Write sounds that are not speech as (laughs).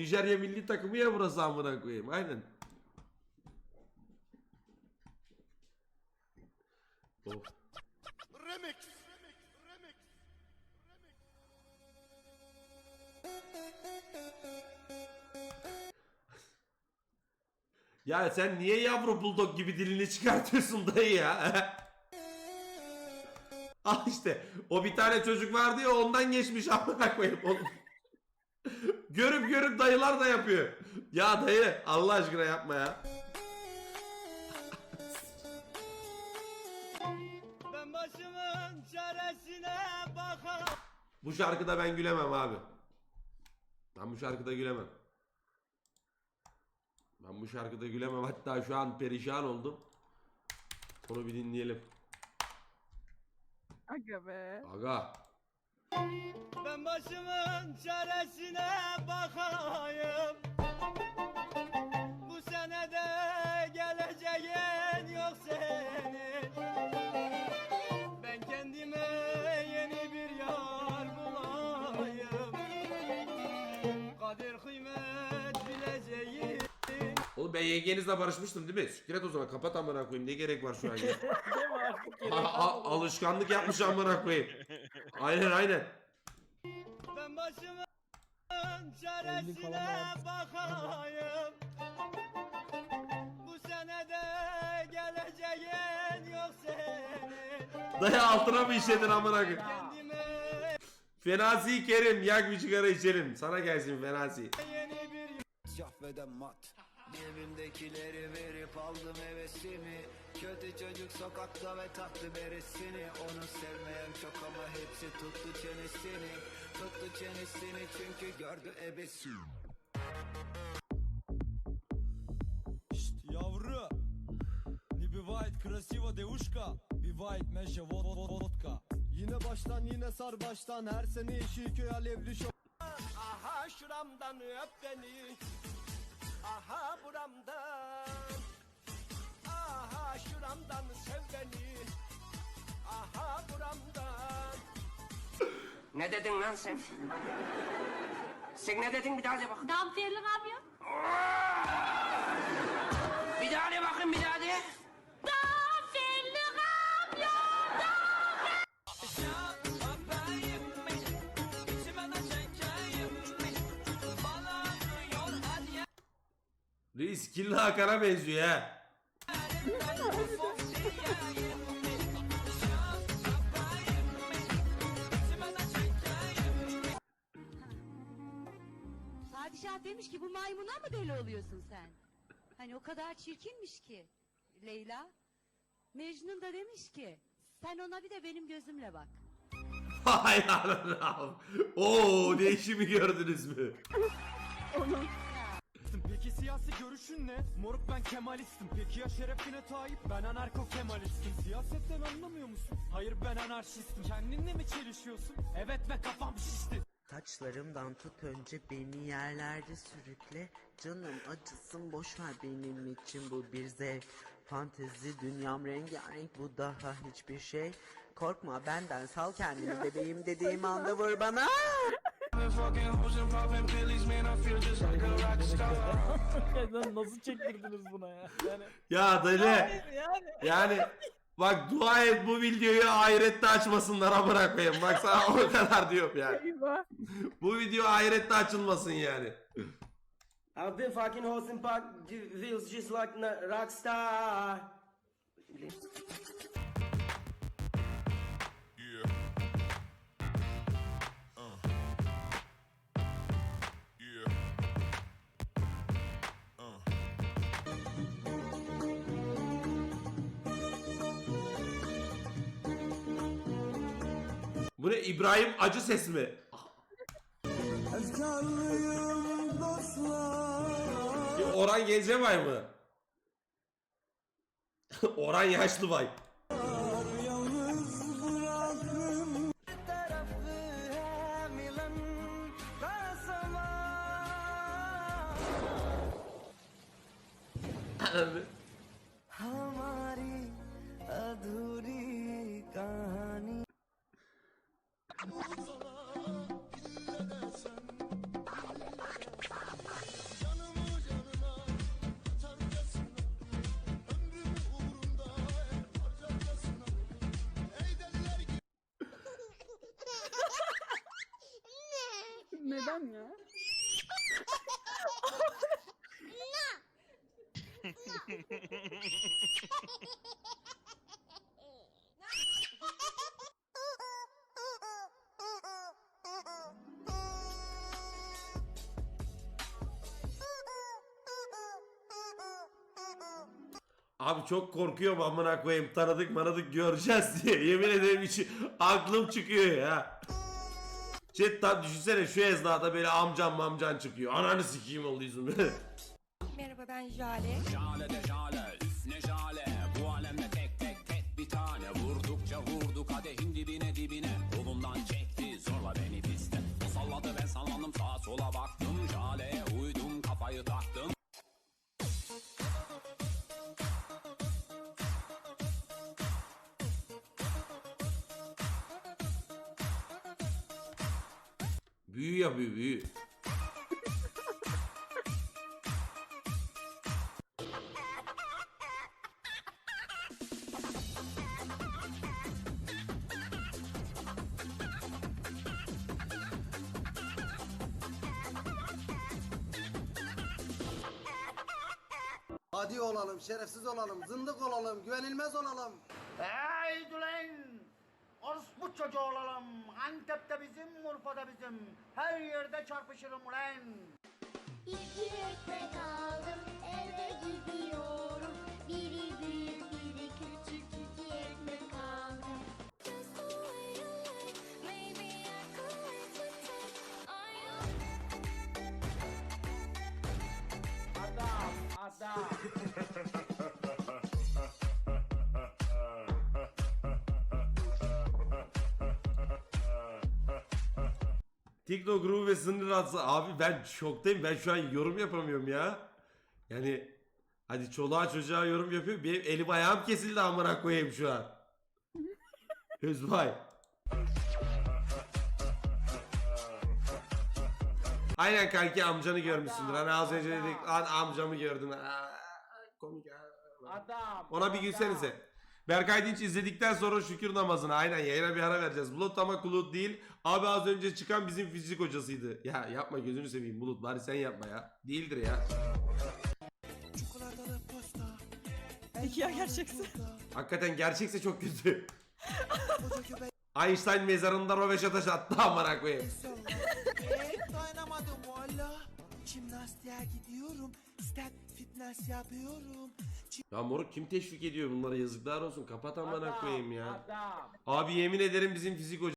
Nijerya milli takımı ya burası amına koyayım. Aynen. Of. Remix. Ya sen niye yavru bulldog gibi dilini çıkartıyorsun dayı ya? (laughs) Al işte. O bir tane çocuk vardı ya ondan geçmiş amına koyayım oğlum. Görüp görüp dayılar da yapıyor. Ya dayı Allah aşkına yapma ya. Ben başımın çaresine bakar. Bu şarkıda ben gülemem abi. Ben bu şarkıda gülemem. Ben bu şarkıda gülemem. Hatta şu an perişan oldum. Onu bir dinleyelim. Aga be. Aga. Ben başımın çaresine bakayım. Bu senede geleceğin yok senin. Ben kendime yeni bir yar bulayım. Kadir kıymet bileceğim. Oğlum ben yengenizle barışmıştım değil mi? Siktir et o zaman kapat amına koyayım. Ne gerek var şu an ya? Değil mi artık gerek A- a- alışkanlık yapmış amına koyayım. Aynen aynen. Ben başımın çaresine bakayım. Bu senede geleceğin yok senin. Dayı altına mı işledin amına koyayım? Kendime Fenazi Kerim yak bir sigara içelim. Sana gelsin Fenazi. yeni bir mat Cebimdekileri verip aldım hevesimi. Kötü çocuk sokakta ve tatlı beresini. Onu sevmeyen çok ama hepsi tuttu çenesini. Tuttu çenesini çünkü gördü ebesi. Şşt yavru. Krasiva devuşka Bir white meşe vod vod vod- vodka. Yine baştan yine sar baştan. Her sene Yeşilköy alevli şok Aha şuramdan öp beni Aha buramdan Aha şuramdan sev beni Aha buramdan Ne dedin lan sen? Sen ne dedin bir daha de bak. Damferli abi. Bir Reis Killi Hakan'a benziyor ha. Padişah demiş ki bu maymuna mı deli oluyorsun sen? Hani o kadar çirkinmiş ki Leyla. Mecnun da demiş ki sen ona bir de benim gözümle bak. Hay Allah'ım. Oo değişimi gördünüz mü? Peki siyasi görüşün ne? Moruk ben Kemalistim Peki ya şerefine Tayyip? Ben anarko Kemalistim Siyasetten anlamıyor musun? Hayır ben anarşistim Kendinle mi çelişiyorsun? Evet ve kafam şişti Saçlarımdan tut önce beni yerlerde sürükle Canım acısın boş ver benim için bu bir zevk Fantezi dünyam rengarenk bu daha hiçbir şey Korkma benden sal kendini (laughs) bebeğim dediğim anda vur bana Lan nasıl çektirdiniz buna ya? Yani Ya deli. yani Yani bak dua et bu videoyu ahirette açmasınlar amına koyayım. Bak sana o (laughs) kadar diyorum yani. Bu video ahirette açılmasın yani. I've been fucking hoes in park feels just like a rock Bu ne İbrahim Acı Ses mi? Bir Orhan Gencebay mı? (laughs) Orhan Yaşlıbay. Can ya. Abi çok korkuyorum amına koyayım. Tanıdık manadık göreceğiz diye. Yemin ederim içi aklım çıkıyor ya. Chat tam düşünsene şu esnada böyle amcam mamcan çıkıyor. Ananı sikeyim oluyorsun böyle. (laughs) Merhaba ben Jale. Büyü yapıyor büyü. Adi olalım, şerefsiz olalım, zındık olalım, güvenilmez olalım. Antep'te bizim, Urfa'da bizim. Her yerde çarpışırım ulan. İki ekmek aldım eve gidiyorum. Biri büyük TikTok grubu ve sınır atsa abi ben şoktayım ben şu an yorum yapamıyorum ya. Yani hadi çoluğa çocuğa yorum yapıyor benim elim ayağım kesildi amına koyayım şu an. (laughs) Özbay. Aynen kanki amcanı görmüşsündür. Hani az önce dedik lan amcamı gördün. Aa, komik. Adam. Ona bir gülsenize. Berkay Dinç izledikten sonra şükür namazına aynen yayına bir ara vereceğiz. Bulut ama kulut değil. Abi az önce çıkan bizim fizik hocasıydı. Ya yapma gözünü seveyim Bulut bari sen yapma ya. Değildir ya. Peki ya gerçekse? Hakikaten gerçekse çok kötü. Einstein mezarında roveşe taş attı amına koyayım. Dayanamadım valla. Jimnastiğe gidiyorum, step fitness yapıyorum. Ya moruk kim teşvik ediyor bunlara yazıklar olsun kapat amına koyayım ya. Adam. Abi yemin ederim bizim fizik hocası